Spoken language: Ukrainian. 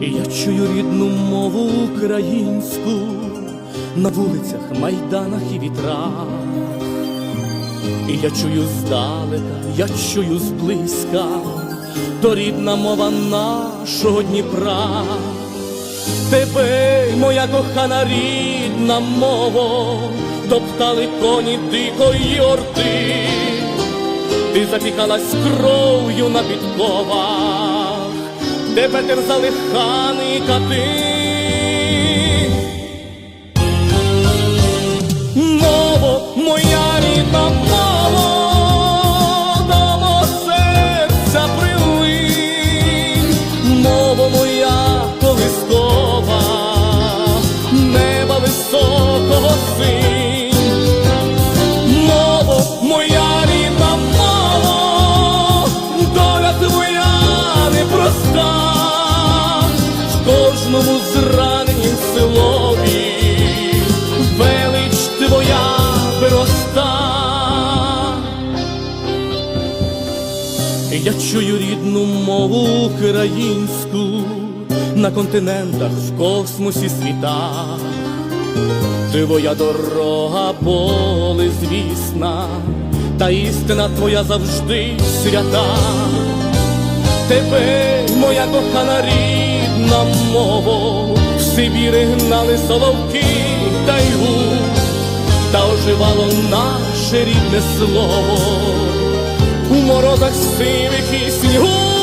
Я чую рідну мову українську на вулицях, майданах і вітрах. І я чую здалека, я чую зблизька, то рідна мова нашого Дніпра. Тебе, моя кохана рідна мова, топтали коні дикої орди, ти запікалась кров'ю на підковах, тебе терзали хани. Кожному зраненім селові велич твоя вироста. Я чую рідну мову українську на континентах, в космосі світах. Твоя дорога поле звісна, та істина твоя завжди свята. Тебе, моя кохана рідна мова, в Сибіри гнали соловки та й та оживало наше рідне слово у морозах сивих і снігу.